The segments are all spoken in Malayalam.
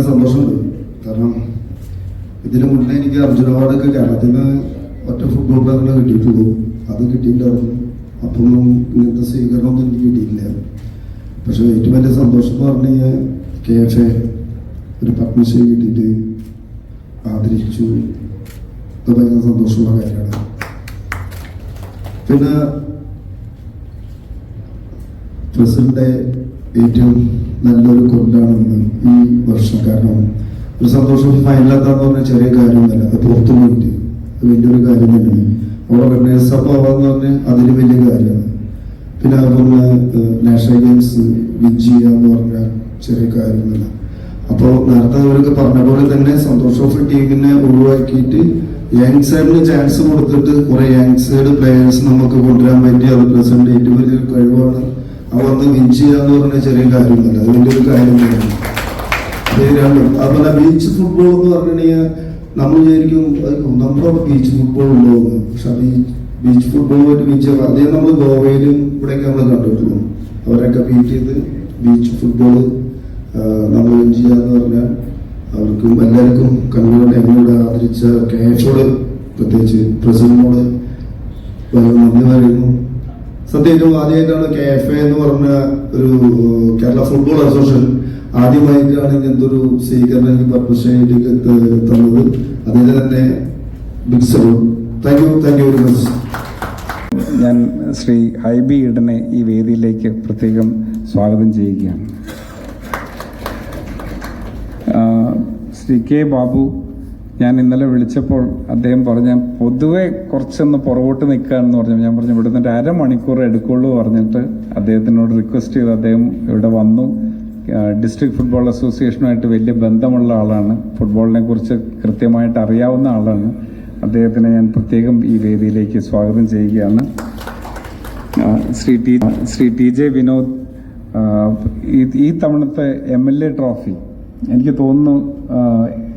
വളരെയധികം സന്തോഷമുണ്ട് കാരണം ഇതിനു മുന്നേ എനിക്ക് അർജുന അവാർഡൊക്കെ കേരളത്തിൽ നിന്ന് ഒറ്റ ഫുട്ബോൾ പ്ലെയറിനെ കിട്ടിയിട്ടുള്ളൂ. അത് കിട്ടിയിട്ടുണ്ടായിരുന്നു അപ്പൊന്നും ഇങ്ങനത്തെ സ്വീകരണമൊന്നും എനിക്ക് കിട്ടിയില്ല പക്ഷെ ഏറ്റവും വലിയ സന്തോഷം എന്ന് പറഞ്ഞു കഴിഞ്ഞാൽ കെ എഫ് എ ഒരു പത്മശ്രീ കിട്ടിയിട്ട് ആദരിച്ചു. അത് ഭയങ്കര സന്തോഷമുള്ള കാര്യമാണ്. പിന്നെ പ്രസിഡന്റ് ഏറ്റവും നല്ലൊരു കൊണ്ടാണെന്ന് ഈ വർഷം. കാരണം ഒരു സന്തോഷം ഫൈനലെത്താന്ന് പറഞ്ഞ ചെറിയ കാര്യമൊന്നുമല്ല അത് പുറത്തു പോയിട്ട്. വലിയൊരു കാര്യം തന്നെയാണ്. അവിടെ റണ്ണേഴ്സ് അപ്പ് ആവാന്ന് പറഞ്ഞാൽ അതിന് വലിയ കാര്യമാണ്. പിന്നെ അതുപോലെ നാഷണൽ ഗെയിംസ് വിൻ എന്ന് പറഞ്ഞാൽ ചെറിയ കാര്യമൊന്നുമില്ല. അപ്പോൾ നേരത്തെ അവരൊക്കെ പറഞ്ഞ പോലെ തന്നെ സന്തോഷ് ഓഫ് ടീമിനെ ഒഴിവാക്കിയിട്ട് യങ് സൈഡിന് ചാൻസ് കൊടുത്തിട്ട് കുറെ യങ് സൈഡ് പ്ലേയേഴ്സ് നമുക്ക് കൊണ്ടുവരാൻ വേണ്ടി അത് പ്രസന്റ് ഏറ്റവും വലിയൊരു കഴിവാണ്. അവർ വന്ന് വിൻ ചെയ്യാന്ന് പറഞ്ഞ ചെറിയ കാര്യമൊന്നുമല്ല. അത് വലിയൊരു കാര്യം തന്നെയാണ്. രണ്ടും. അതുപോലെ ബീച്ച് ഫുട്ബോൾ എന്ന് പറഞ്ഞിട്ടുണ്ടെങ്കിൽ നമ്മൾ വിചാരിക്കും നമ്മുടെ ബീച്ച് ഫുട്ബോൾ ഉണ്ടോ എന്ന്. പക്ഷെ ബീച്ച് ബീച്ച് ഫുട്ബോളുമായിട്ട് ബീച്ച് അതേ നമ്മൾ ഗോവയിലും ഇവിടെയൊക്കെ നമ്മൾ കണ്ടിട്ടുള്ളൂ. അവരൊക്കെ ബീറ്റ് ചെയ്ത് ബീച്ച് ഫുട്ബോൾ നമ്മൾ ചെയ്യുക എന്ന് പറഞ്ഞാൽ അവർക്കും എല്ലാവർക്കും കണ്ണൂരോട് എന്നോട് ആദരിച്ച കേഷോട് പ്രത്യേകിച്ച് പ്രസിഡന്റിനോട് നന്ദി പറയുന്നു. സത്യമായിട്ടും ആദ്യമായിട്ടാണ് കെ എഫ് എ എന്ന് പറഞ്ഞ ഒരു കേരള ഫുട്ബോൾ അസോസിയേഷൻ ആദ്യമായിട്ടാണ് ഇങ്ങനത്തെ ഒരു സ്വീകരണം എനിക്ക് പത്മശ്രീയിലേക്ക് തന്നത്. അതിന് തന്നെ thank you thank you very much ഞാൻ ശ്രീ ഹൈബി ഈഡനെ ഈ വേദിയിലേക്ക് പ്രത്യേകം സ്വാഗതം ചെയ്യുകയാണ്. ശ്രീ കെ ബാബു ഞാൻ ഇന്നലെ വിളിച്ചപ്പോൾ അദ്ദേഹം പറഞ്ഞ പൊതുവെ കുറച്ചൊന്ന് പുറകോട്ട് നിൽക്കുകയാണെന്ന് പറഞ്ഞു. ഞാൻ പറഞ്ഞു ഇവിടെ നിന്ന് അരമണിക്കൂർ എടുക്കുള്ളൂ പറഞ്ഞിട്ട് അദ്ദേഹത്തിനോട് റിക്വസ്റ്റ് ചെയ്ത് അദ്ദേഹം ഇവിടെ വന്നു. ഡിസ്ട്രിക്ട് ഫുട്ബോൾ അസോസിയേഷനുമായിട്ട് വലിയ ബന്ധമുള്ള ആളാണ്. ഫുട്ബോളിനെ കുറിച്ച് കൃത്യമായിട്ട് അറിയാവുന്ന ആളാണ്. അദ്ദേഹത്തിനെ ഞാൻ പ്രത്യേകം ഈ വേദിയിലേക്ക് സ്വാഗതം ചെയ്യുകയാണ്. Shri T Shri T J Vinod ഈ- തവണത്തെ എം എൽ എ ട്രോഫി എനിക്ക് തോന്നുന്നു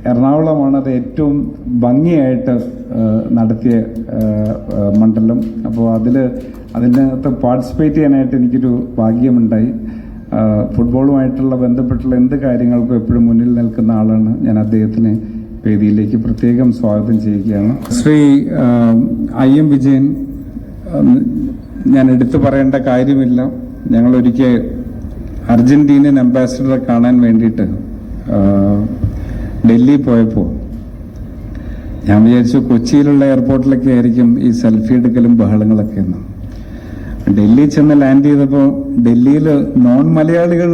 എറണാകുളമാണ് അത് ഏറ്റവും ഭംഗിയായിട്ട് നടത്തിയ മണ്ഡലം. അപ്പോൾ അതിൽ അതിനകത്ത് പാർട്ടിസിപ്പേറ്റ് ചെയ്യാനായിട്ട് എനിക്കൊരു ഭാഗ്യമുണ്ടായി. ഫുട്ബോളുമായിട്ടുള്ള ബന്ധപ്പെട്ടുള്ള എന്ത് കാര്യങ്ങൾക്കും എപ്പോഴും മുന്നിൽ നിൽക്കുന്ന ആളാണ് ഞാൻ അദ്ദേഹത്തിന് വേദിയിലേക്ക് പ്രത്യേകം സ്വാഗതം ചെയ്യുകയാണ്. ശ്രീ ഐ എം വിജയൻ ഞാൻ എടുത്തു പറയേണ്ട കാര്യമില്ല. ഞങ്ങൾ ഒരിക്കൽ അർജന്റീനിയൻ അംബാസിഡറെ കാണാൻ വേണ്ടിയിട്ട് ഡൽഹി പോയപ്പോൾ ഞാൻ വിചാരിച്ചു കൊച്ചിയിലുള്ള എയർപോർട്ടിലൊക്കെ ആയിരിക്കും ഈ സെൽഫി എടുക്കലും ബഹളങ്ങളൊക്കെ എന്ന്. ഡൽഹി ചെന്ന് ലാൻഡ് ചെയ്തപ്പോൾ ഡൽഹിയിൽ നോൺ മലയാളികൾ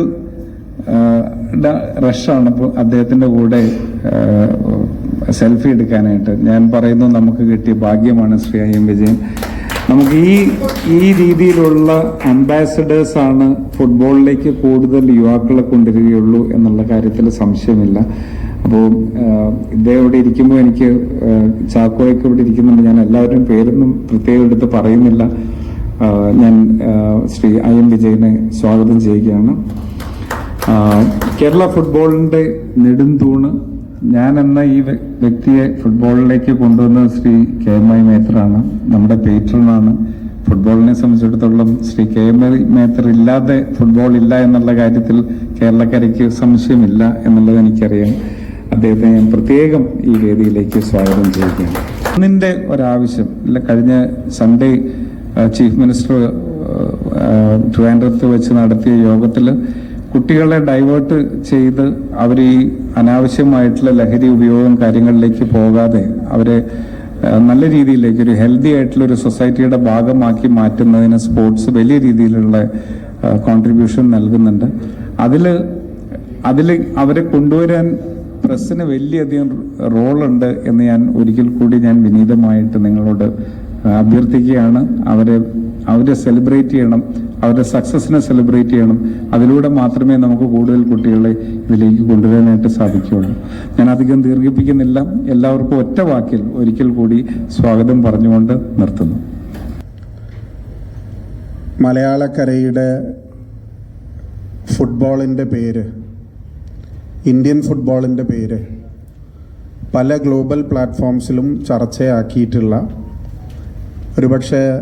റഷാണ് അപ്പോൾ അദ്ദേഹത്തിന്റെ കൂടെ സെൽഫി എടുക്കാനായിട്ട്. ഞാൻ പറയുന്നു നമുക്ക് കിട്ടിയ ഭാഗ്യമാണ് ശ്രീ അയ്യം വിജയൻ. നമുക്ക് ഈ ഈ രീതിയിലുള്ള അംബാസഡേഴ്സ് ആണ് ഫുട്ബോളിലേക്ക് കൂടുതൽ യുവാക്കളെ കൊണ്ടുവരികയുള്ളൂ എന്നുള്ള കാര്യത്തിൽ സംശയമില്ല. അപ്പോൾ ഇദ്ദേഹം ഇവിടെ ഇരിക്കുമ്പോൾ എനിക്ക് ചാക്കോയൊക്കെ ഇവിടെ ഇരിക്കുന്നുണ്ട്. ഞാൻ എല്ലാവരുടെയും പേരൊന്നും പ്രത്യേകം എടുത്ത് പറയുന്നില്ല. ഞാൻ ശ്രീ ഐ എം വിജയനെ സ്വാഗതം ചെയ്യുകയാണ്. കേരള ഫുട്ബോളിന്റെ നെടുന്തൂണ് ഞാൻ എന്ന ഈ വ്യക്തിയെ ഫുട്ബോളിലേക്ക് കൊണ്ടുവന്ന ശ്രീ കെ എം ഐ മേത്തറാണ്. നമ്മുടെ പേട്രനാണ് ഫുട്ബോളിനെ സംബന്ധിച്ചിടത്തോളം Shri K M I Mather ഇല്ലാതെ ഫുട്ബോൾ ഇല്ല എന്നുള്ള കാര്യത്തിൽ കേരളക്കരയ്ക്ക് സംശയമില്ല എന്നുള്ളത് എനിക്കറിയാം. അദ്ദേഹത്തെ ഞാൻ പ്രത്യേകം ഈ വേദിയിലേക്ക് സ്വാഗതം ചെയ്യുകയാണ്. ഒന്നിന്റെ ഒരാവശ്യം ഇല്ല കഴിഞ്ഞ സൺഡേ ചീഫ് മിനിസ്റ്റർ ട്രിവാൻഡ്രത്ത് വെച്ച് നടത്തിയ യോഗത്തിൽ കുട്ടികളെ ഡൈവേർട്ട് ചെയ്ത് അവർ ഈ അനാവശ്യമായിട്ടുള്ള ലഹരി ഉപയോഗം കാര്യങ്ങളിലേക്ക് പോകാതെ അവരെ നല്ല രീതിയിലേക്ക് ഒരു ഹെൽത്തി ആയിട്ടുള്ള ഒരു സൊസൈറ്റിയുടെ ഭാഗമാക്കി മാറ്റുന്നതിന് സ്പോർട്സ് വലിയ രീതിയിലുള്ള കോൺട്രിബ്യൂഷൻ നൽകുന്നുണ്ട്. അതിൽ അതിൽ അവരെ കൊണ്ടുവരാൻ പ്രസ്സിന് വലിയധികം റോളുണ്ട് എന്ന് ഞാൻ ഒരിക്കൽ കൂടി ഞാൻ വിനീതമായിട്ട് നിങ്ങളോട് അഭ്യർത്ഥിക്കുകയാണ്. അവരെ അവരെ സെലിബ്രേറ്റ് ചെയ്യണം. അവരുടെ സക്സസിനെ സെലിബ്രേറ്റ് ചെയ്യണം. അതിലൂടെ മാത്രമേ നമുക്ക് കൂടുതൽ കുട്ടികളെ ഇതിലേക്ക് കൊണ്ടുവരാനായിട്ട് സാധിക്കുകയുള്ളൂ. ഞാൻ അധികം ദീർഘിപ്പിക്കുന്നില്ല. എല്ലാവർക്കും ഒറ്റ വാക്കിൽ ഒരിക്കൽ കൂടി സ്വാഗതം പറഞ്ഞുകൊണ്ട് നിർത്തുന്നു. മലയാളക്കരയുടെ ഫുട്ബോളിന്റെ പേര് ഇന്ത്യൻ ഫുട്ബോളിന്റെ പേര് പല ഗ്ലോബൽ പ്ലാറ്റ്ഫോംസിലും ചർച്ചയാക്കിയിട്ടുള്ള ഒരുപക്ഷെ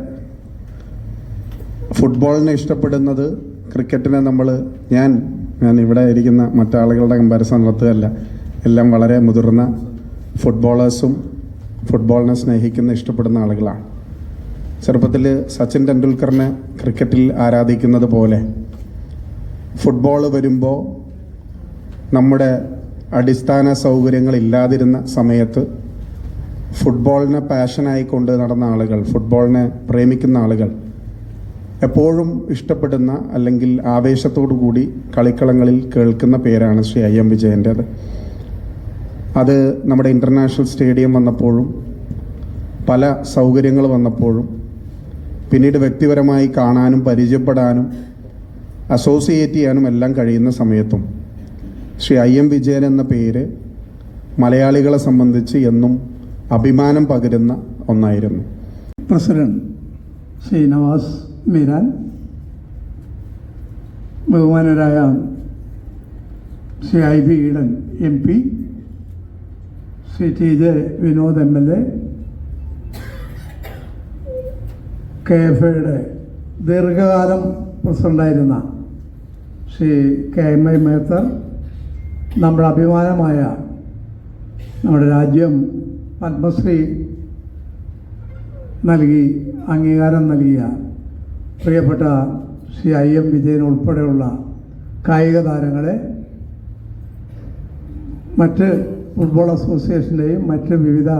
ഫുട്ബോളിനെ ഇഷ്ടപ്പെടുന്നത് ക്രിക്കറ്റിനെ നമ്മൾ ഞാൻ ഞാൻ ഇവിടെ ഇരിക്കുന്ന മറ്റാളുകളുടെ കമ്പാരിസൺ നടത്തുകയല്ല. എല്ലാം വളരെ മുതിർന്ന ഫുട്ബോളേഴ്സും ഫുട്ബോളിനെ സ്നേഹിക്കുന്ന ഇഷ്ടപ്പെടുന്ന ആളുകളാണ്. ചെറുപ്പത്തിൽ സച്ചിൻ ടെണ്ടുൽക്കറിനെ ക്രിക്കറ്റിൽ ആരാധിക്കുന്നത് പോലെ ഫുട്ബോൾ വരുമ്പോൾ നമ്മുടെ അടിസ്ഥാന സൗകര്യങ്ങൾ ഇല്ലാതിരുന്ന സമയത്ത് ഫുട്ബോളിനെ പാഷനായി കൊണ്ട് നടന്ന ആളുകൾ ഫുട്ബോളിനെ പ്രേമിക്കുന്ന ആളുകൾ എപ്പോഴും ഇഷ്ടപ്പെടുന്ന അല്ലെങ്കിൽ ആവേശത്തോടു കൂടി കളിക്കളങ്ങളിൽ കേൾക്കുന്ന പേരാണ് ശ്രീ ഐ എം വിജയന്റേത് അത് നമ്മുടെ ഇന്റർനാഷണൽ സ്റ്റേഡിയം വന്നപ്പോഴും പല സൗകര്യങ്ങൾ വന്നപ്പോഴും പിന്നീട് വ്യക്തിപരമായി കാണാനും പരിചയപ്പെടാനും അസോസിയേറ്റ് ചെയ്യാനും എല്ലാം കഴിയുന്ന സമയത്തും ശ്രീ ഐ എം വിജയൻ എന്ന പേര് മലയാളികളെ സംബന്ധിച്ച് എന്നും അഭിമാനം പകരുന്ന ഒന്നായിരുന്നു. പ്രസിഡന്റ് ശ്രീ നവാസ് മീരാൻ ബഹുമാനരായ Shri I B Eden M P Shri T J Vinod M L A K F ഐയുടെ ദീർഘകാലം പ്രസിഡന്റായിരുന്ന Shri K M I Mather നമ്മുടെ അഭിമാനമായ നമ്മുടെ രാജ്യം പത്മശ്രീ നൽകി അംഗീകാരം നൽകിയ പ്രിയപ്പെട്ട ശ്രീ ഐ എം വിജയൻ ഉൾപ്പെടെയുള്ള കായിക താരങ്ങളെ മറ്റ് ഫുട്ബോൾ അസോസിയേഷന്റെയും മറ്റ് വിവിധ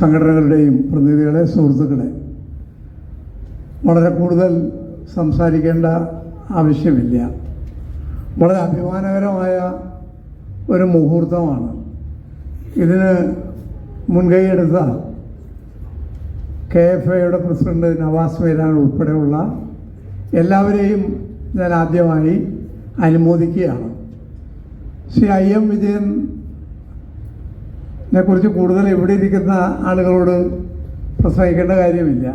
സംഘടനകളുടെയും പ്രതിനിധികളെ സുഹൃത്തുക്കളെ വളരെ കൂടുതൽ സംസാരിക്കേണ്ട ആവശ്യമില്ല. വളരെ അഭിമാനകരമായ ഒരു മുഹൂർത്തമാണ്. ഇതിന് മുൻകൈയെടുത്ത കെ എഫ് ഐയുടെ പ്രസിഡന്റ് നവാസ് മീരാൻ ഉൾപ്പെടെയുള്ള എല്ലാവരെയും ഞാൻ ആദ്യമായി അനുമോദിക്കുകയാണ്. ശ്രീ ഐ എം വിജയനെ കുറിച്ച് കൂടുതൽ ഇവിടെ ഇരിക്കുന്ന ആളുകളോട് പ്രസംഗിക്കേണ്ട കാര്യമില്ല.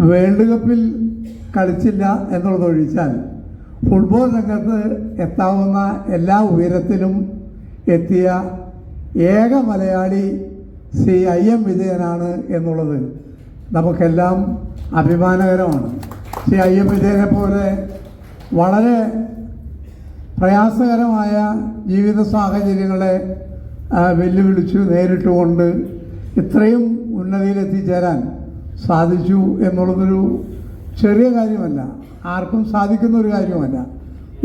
വേൾഡ് കപ്പിൽ കളിച്ചില്ല എന്നുള്ളതൊഴിച്ചാൽ ഫുട്ബോൾ രംഗത്ത് എത്താവുന്ന എല്ലാ ഉയരത്തിലും എത്തിയ ഏക മലയാളി ശ്രീ ഐ എം വിജയനാണ് എന്നുള്ളത് നമുക്കെല്ലാം അഭിമാനകരമാണ്. ശ്രീ ഐ എം വിജയനെ പോലെ വളരെ പ്രയാസകരമായ ജീവിത സാഹചര്യങ്ങളെ വെല്ലുവിളിച്ചു നേരിട്ടുകൊണ്ട് ഇത്രയും ഉന്നതിയിലെത്തിച്ചേരാൻ സാധിച്ചു എന്നുള്ളതൊരു ചെറിയ കാര്യമല്ല. ആർക്കും സാധിക്കുന്ന ഒരു കാര്യമല്ല.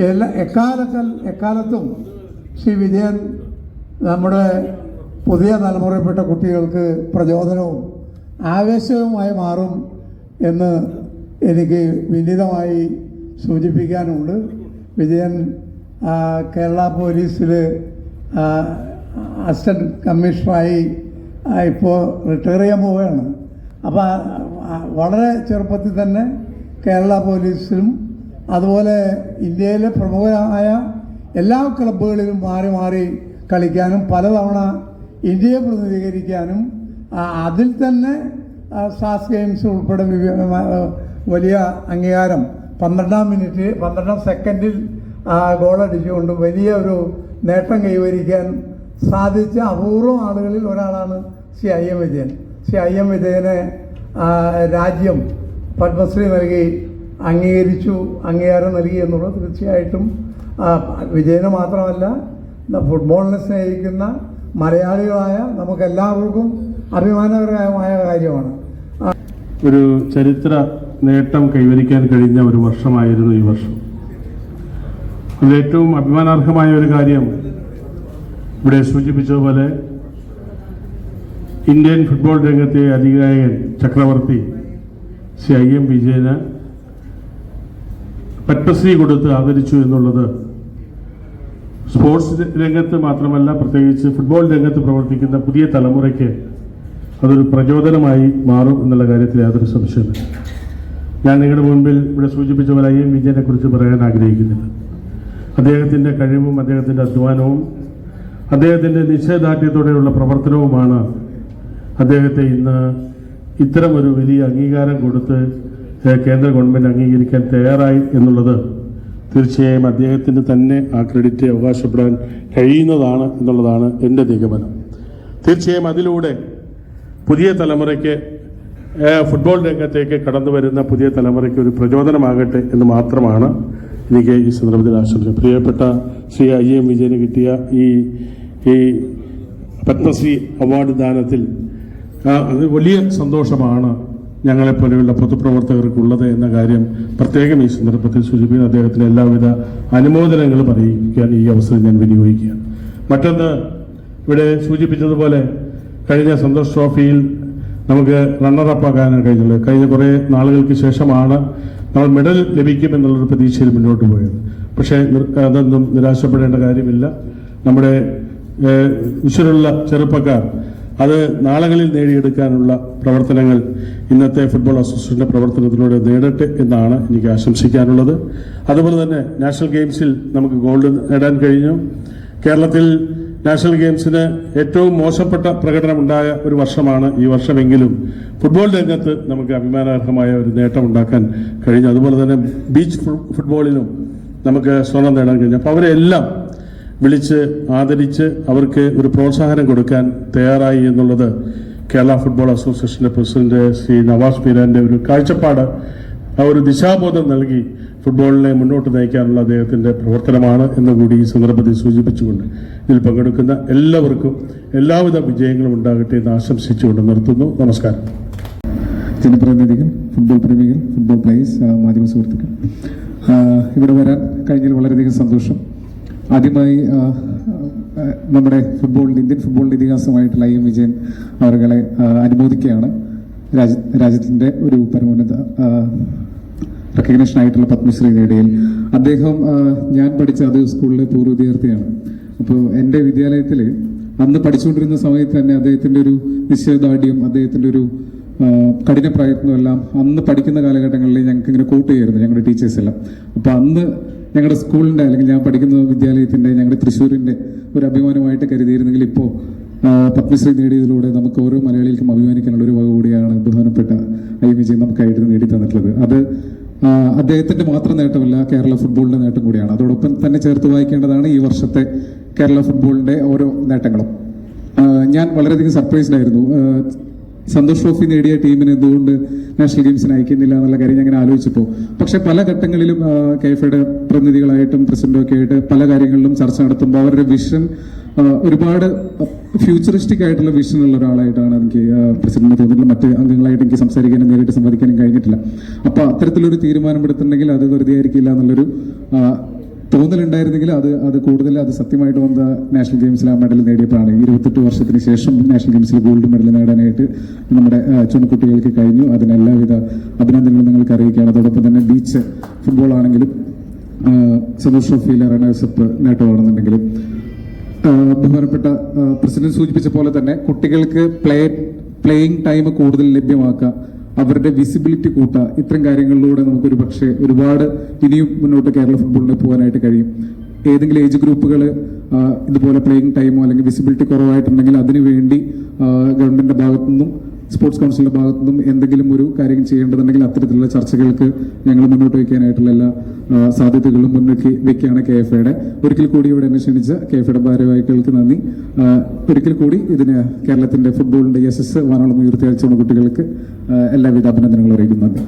എല്ലാ എക്കാലക്കൽ എക്കാലത്തും ശ്രീ വിജയൻ നമ്മുടെ പുതിയ തലമുറയിൽപ്പെട്ട കുട്ടികൾക്ക് പ്രചോദനവും ആവേശവുമായി മാറും എന്ന് എനിക്ക് വിനീതമായി സൂചിപ്പിക്കാനുണ്ട്. വിജയൻ കേരള പോലീസിൽ അസിസ്റ്റന്റ് കമ്മീഷണറായി ഇപ്പോൾ റിട്ടയർ ചെയ്യാൻ പോവുകയാണ്. അപ്പോൾ വളരെ ചെറുപ്പത്തിൽ തന്നെ കേരള പോലീസിലും അതുപോലെ ഇന്ത്യയിലെ പ്രമുഖരായ എല്ലാ ക്ലബ്ബുകളിലും മാറി മാറി കളിക്കാനും പലതവണ ഇന്ത്യയെ പ്രതിനിധീകരിക്കാനും അതിൽ തന്നെ സാസ് ഗെയിംസ് ഉൾപ്പെടെ വലിയ അംഗീകാരം പന്ത്രണ്ടാം മിനിറ്റ് പന്ത്രണ്ടാം സെക്കൻഡിൽ ഗോളടിച്ചുകൊണ്ട് വലിയ ഒരു നേട്ടം കൈവരിക്കാൻ സാധിച്ച അപൂർവം ആളുകളിൽ ഒരാളാണ് Shri I M Vijayan. Shri I M വിജയനെ രാജ്യം പത്മശ്രീ നൽകി അംഗീകരിച്ചു അംഗീകാരം നൽകി എന്നുള്ളത് തീർച്ചയായിട്ടും വിജയനെ മാത്രമല്ല ഫുട്ബോളിനെ സ്നേഹിക്കുന്ന മലയാളികളായ നമുക്കെല്ലാവർക്കും അഭിമാനകരമായ കാര്യമാണ്. ഒരു ചരിത്ര നേട്ടം കൈവരിക്കാൻ കഴിഞ്ഞ ഒരു വർഷമായിരുന്നു ഈ വർഷം. ഏറ്റവും അഭിമാനാർഹമായ ഒരു കാര്യം ഇവിടെ സൂചിപ്പിച്ചതുപോലെ ഇന്ത്യൻ ഫുട്ബോൾ രംഗത്തെ അധികായകൻ ചക്രവർത്തി ശ്രീ ഐ എം വിജയന് പത്മശ്രീ കൊടുത്ത് ആദരിച്ചു എന്നുള്ളത് സ്പോർട്സ് രംഗത്ത് മാത്രമല്ല പ്രത്യേകിച്ച് ഫുട്ബോൾ രംഗത്ത് പ്രവർത്തിക്കുന്ന പുതിയ തലമുറയ്ക്ക് അതൊരു പ്രചോദനമായി മാറും എന്നുള്ള കാര്യത്തിൽ യാതൊരു സംശയമില്ല ഞാൻ നിങ്ങളുടെ മുൻപിൽ ഇവിടെ സൂചിപ്പിച്ച പോലെ ഐ എം വിജയനെ കുറിച്ച് പറയാൻ ആഗ്രഹിക്കുന്നില്ല. അദ്ദേഹത്തിന്റെ കഴിവും അദ്ദേഹത്തിന്റെ അധ്വാനവും അദ്ദേഹത്തിന്റെ നിശ്ചയദാർഢ്യത്തോടെയുള്ള പ്രവർത്തനവുമാണ് അദ്ദേഹത്തെ ഇന്ന് ഇത്തരമൊരു വലിയ അംഗീകാരം കൊടുത്ത് കേന്ദ്ര ഗവൺമെന്റ് അംഗീകരിക്കാൻ തയ്യാറായി എന്നുള്ളത് തീർച്ചയായും അദ്ദേഹത്തിന് തന്നെ ആ ക്രെഡിറ്റ് അവകാശപ്പെടാൻ കഴിയുന്നതാണ് എന്നുള്ളതാണ് എന്റെ നിഗമനം. തീർച്ചയായും അതിലൂടെ പുതിയ തലമുറയ്ക്ക് ഫുട്ബോൾ രംഗത്തേക്ക് കടന്നു വരുന്ന പുതിയ തലമുറയ്ക്ക് ഒരു പ്രചോദനമാകട്ടെ എന്ന് മാത്രമാണ് എനിക്ക് ഈ സന്ദർഭത്തിൽ ആശംസിച്ചത് പ്രിയപ്പെട്ട ശ്രീ ഐ എം വിജയന് കിട്ടിയ ഈ ഈ പത്മശ്രീ അവാർഡ് ദാനത്തിൽ അത് വലിയ സന്തോഷമാണ് ഞങ്ങളെപ്പോലെയുള്ള പൊതുപ്രവർത്തകർക്കുള്ളത് എന്ന കാര്യം പ്രത്യേകം ഈ സന്ദർഭത്തിൽ സൂചിപ്പിക്കുന്ന. അദ്ദേഹത്തിന് എല്ലാവിധ അനുമോദനങ്ങളും അറിയിക്കാൻ ഈ അവസരം ഞാൻ വിനിയോഗിക്കുകയാണ്. മറ്റൊന്ന് ഇവിടെ സൂചിപ്പിച്ചതുപോലെ കഴിഞ്ഞ സന്തോഷ് ട്രോഫിയിൽ നമുക്ക് റണ്ണറപ്പ് ആകാനാണ് കഴിഞ്ഞത്. കഴിഞ്ഞ കുറേ നാളുകൾക്ക് ശേഷമാണ് നമ്മൾ മെഡൽ ലഭിക്കുമെന്നുള്ളൊരു പ്രതീക്ഷയിൽ മുന്നോട്ട് പോയത്. പക്ഷേ അതൊന്നും നിരാശപ്പെടേണ്ട കാര്യമില്ല. നമ്മുടെ ഏഹ്, ചെറുപ്പക്കാർ അത് നാളുകളിൽ നേടിയെടുക്കാനുള്ള പ്രവർത്തനങ്ങൾ ഇന്നത്തെ ഫുട്ബോൾ അസോസിയേഷന്റെ പ്രവർത്തനത്തിലൂടെ നേടട്ടെ എന്നാണ് എനിക്ക് ആശംസിക്കാനുള്ളത്. അതുപോലെ തന്നെ നാഷണൽ ഗെയിംസിൽ നമുക്ക് ഗോൾഡ് നേടാൻ കഴിഞ്ഞു. കേരളത്തിൽ നാഷണൽ ഗെയിംസിന് ഏറ്റവും മോശപ്പെട്ട പ്രകടനമുണ്ടായ ഒരു വർഷമാണ് ഈ വർഷമെങ്കിലും ഫുട്ബോൾ രംഗത്ത് നമുക്ക് അഭിമാനാർഹമായ ഒരു നേട്ടം ഉണ്ടാക്കാൻ കഴിഞ്ഞു. അതുപോലെ തന്നെ ബീച്ച് ഫുട്ബോളിലും നമുക്ക് സ്വർണം നേടാൻ കഴിഞ്ഞു. അപ്പോൾ അവരെല്ലാം വിളിച്ച് ആദരിച്ച് അവർക്ക് ഒരു പ്രോത്സാഹനം കൊടുക്കാൻ തയ്യാറായി എന്നുള്ളത് കേരള ഫുട്ബോൾ അസോസിയേഷന്റെ പ്രസിഡന്റ് ശ്രീ നവാസ് മീരാന്റെ ഒരു കാഴ്ചപ്പാട്. ആ ഒരു ദിശാബോധം നൽകി ഫുട്ബോളിനെ മുന്നോട്ട് നയിക്കാനുള്ള അദ്ദേഹത്തിന്റെ പ്രവർത്തനമാണ് എന്നുകൂടി ഈ സന്ദർഭത്തിൽ സൂചിപ്പിച്ചുകൊണ്ട് ഇതിൽ പങ്കെടുക്കുന്ന എല്ലാവർക്കും എല്ലാവിധ വിജയങ്ങളും ഉണ്ടാകട്ടെ എന്ന് ആശംസിച്ചുകൊണ്ട് നിർത്തുന്നു. നമസ്കാരം. ജനപ്രതിനിധികൾ ഫുട്ബോൾ പ്രേമികൾ ഫുട്ബോൾ പ്ലേയേഴ്സ് മാധ്യമ സുഹൃത്തുക്കൾ. ഇവിടെ വരാൻ കഴിഞ്ഞതിൽ വളരെയധികം സന്തോഷം. ആദ്യമായി നമ്മുടെ ഫുട്ബോളിന്റെ ഇന്ത്യൻ ഫുട്ബോളിന്റെ ഇതിഹാസമായിട്ടുള്ള ഐ എം വിജയൻ അവരുകളെ അനുമോദിക്കുകയാണ്. രാജ്യ രാജ്യത്തിന്റെ ഒരു പരമോന്നത റെക്കഗ്നേഷൻ ആയിട്ടുള്ള പത്മശ്രീ നേടിയിൽ അദ്ദേഹം ഞാൻ പഠിച്ച അതേ സ്കൂളിലെ പൂർവ വിദ്യാർത്ഥിയാണ്. അപ്പോൾ എന്റെ വിദ്യാലയത്തിൽ അന്ന് പഠിച്ചുകൊണ്ടിരുന്ന സമയത്ത് തന്നെ അദ്ദേഹത്തിന്റെ ഒരു നിശ്ചയദാർഢ്യം അദ്ദേഹത്തിന്റെ ഒരു കഠിന പ്രയത്നമെല്ലാം അന്ന് പഠിക്കുന്ന കാലഘട്ടങ്ങളിൽ ഞങ്ങൾക്ക് ഇങ്ങനെ കൂട്ടുകയായിരുന്നു ഞങ്ങളുടെ ടീച്ചേഴ്സ് എല്ലാം. അപ്പോൾ അന്ന് ഞങ്ങളുടെ സ്കൂളിന്റെ അല്ലെങ്കിൽ ഞാൻ പഠിക്കുന്ന വിദ്യാലയത്തിന്റെ ഞങ്ങളുടെ തൃശ്ശൂരിന്റെ ഒരു അഭിമാനമായിട്ട് കരുതിയിരുന്നെങ്കിൽ ഇപ്പോൾ പത്മശ്രീ നേടിയതിലൂടെ നമുക്ക് ഓരോ മലയാളികൾക്കും അഭിമാനിക്കാനുള്ള ഒരു വക കൂടിയാണ് ബഹുമാനപ്പെട്ട ഐ. വിജയൻ നമുക്കായിട്ട് നേടി തന്നിട്ടുള്ളത് അത് അദ്ദേഹത്തിന്റെ മാത്രം നേട്ടമല്ല കേരള ഫുട്ബോളിന്റെ നേട്ടം കൂടിയാണ്. അതോടൊപ്പം തന്നെ ചേർത്ത് വായിക്കേണ്ടതാണ് ഈ വർഷത്തെ കേരള ഫുട്ബോളിന്റെ ഓരോ നേട്ടങ്ങളും. ഞാൻ വളരെയധികം സർപ്രൈസ്ഡ് ആയിരുന്നു. ആ, സന്തോഷ് ട്രോഫി നേടിയ ടീമിന് എന്തുകൊണ്ട് നാഷണൽ ഗെയിംസിന് അയക്കുന്നില്ല എന്നുള്ള കാര്യം ഞാൻ അങ്ങനെ ആലോചിച്ചപ്പോൾ പക്ഷെ പല ഘട്ടങ്ങളിലും കെ എഫ് ഐയുടെ പ്രതിനിധികളായിട്ടും പ്രസിഡന്റും ഒക്കെ ആയിട്ട് പല കാര്യങ്ങളിലും ചർച്ച നടത്തുമ്പോൾ അവരുടെ വിഷൻ ഒരുപാട് ഫ്യൂച്ചറിസ്റ്റിക് ആയിട്ടുള്ള വിഷൻ ഉള്ള ഒരാളായിട്ടാണ് എനിക്ക് പ്രസിഡന്റിന് തോന്നിയിട്ടുള്ള മറ്റ് അംഗങ്ങളായിട്ട് എനിക്ക് സംസാരിക്കാനും നേരിട്ട് സംവദിക്കാനും കഴിഞ്ഞിട്ടില്ല. അപ്പോൾ അത്തരത്തിലൊരു തീരുമാനമെടുത്തിട്ടുണ്ടെങ്കിൽ അത് വെറുതെ ആയിരിക്കില്ല എന്നുള്ളൊരു തോന്നലുണ്ടായിരുന്നെങ്കിൽ അത് അത് കൂടുതൽ അത് സത്യമായിട്ട് വന്ന നാഷണൽ ഗെയിംസിൽ ആ മെഡൽ നേടിയപ്പോഴാണ്. ഇരുപത്തെട്ട് വർഷത്തിന് ശേഷം നാഷണൽ ഗെയിംസിൽ ഗോൾഡ് മെഡൽ നേടാനായിട്ട് നമ്മുടെ ചുണക്കുട്ടികൾക്ക് കഴിഞ്ഞു. അതിനെല്ലാവിധ അഭിനന്ദനങ്ങളും നിങ്ങൾക്ക് അറിയിക്കുകയാണ്. അതോടൊപ്പം തന്നെ ബീച്ച് ഫുട്ബോൾ ആണെങ്കിലും സന്തോഷ് ട്രോഫിയിലെ റണ്ണേഴ്സപ്പ് നേട്ടമാണെന്നുണ്ടെങ്കിലും ബഹുമാനപ്പെട്ട പ്രസിഡന്റ് സൂചിപ്പിച്ച പോലെ തന്നെ കുട്ടികൾക്ക് പ്ലേ പ്ലേയിങ് ടൈം കൂടുതൽ ലഭ്യമാക്കുക അവരുടെ വിസിബിലിറ്റി കൂട്ടുക ഇത്തരം കാര്യങ്ങളിലൂടെ നമുക്കൊരു പക്ഷേ ഒരുപാട് ഇനിയും മുന്നോട്ട് കേരള ഫുട്ബോളിന് പോകാനായിട്ട് കഴിയും. ഏതെങ്കിലും ഏജ് ഗ്രൂപ്പുകൾ ഇതുപോലെ പ്ലേയിങ് ടൈമോ അല്ലെങ്കിൽ വിസിബിലിറ്റി കുറവായിട്ടുണ്ടെങ്കിൽ അതിനുവേണ്ടി ഗവൺമെന്റിന്റെ ഭാഗത്തുനിന്നും സ്പോർട്സ് കൗൺസിലിന്റെ ഭാഗത്തു നിന്നും എന്തെങ്കിലും ഒരു കാര്യം ചെയ്യേണ്ടതുണ്ടെങ്കിൽ അത്തരത്തിലുള്ള ചർച്ചകൾക്ക് ഞങ്ങൾ മുന്നോട്ട് വയ്ക്കാനായിട്ടുള്ള എല്ലാ സാധ്യതകളും മുന്നോട്ട് വെക്കുകയാണ് കെ എഫ് ഐയുടെ ഒരിക്കൽ കൂടി ഇവിടെ എന്നെ ക്ഷണിച്ച കെ എഫ് ഐയുടെ ഭാരവാഹികൾക്ക് നന്ദി. ഒരിക്കൽ കൂടി ഇതിന് കേരളത്തിന്റെ ഫുട്ബോളിന്റെ യശസ് വാനോളം ഉയർത്തി കുട്ടികൾക്ക് എല്ലാവിധ അഭിനന്ദനങ്ങളും അറിയിക്കുന്നു. നന്ദി.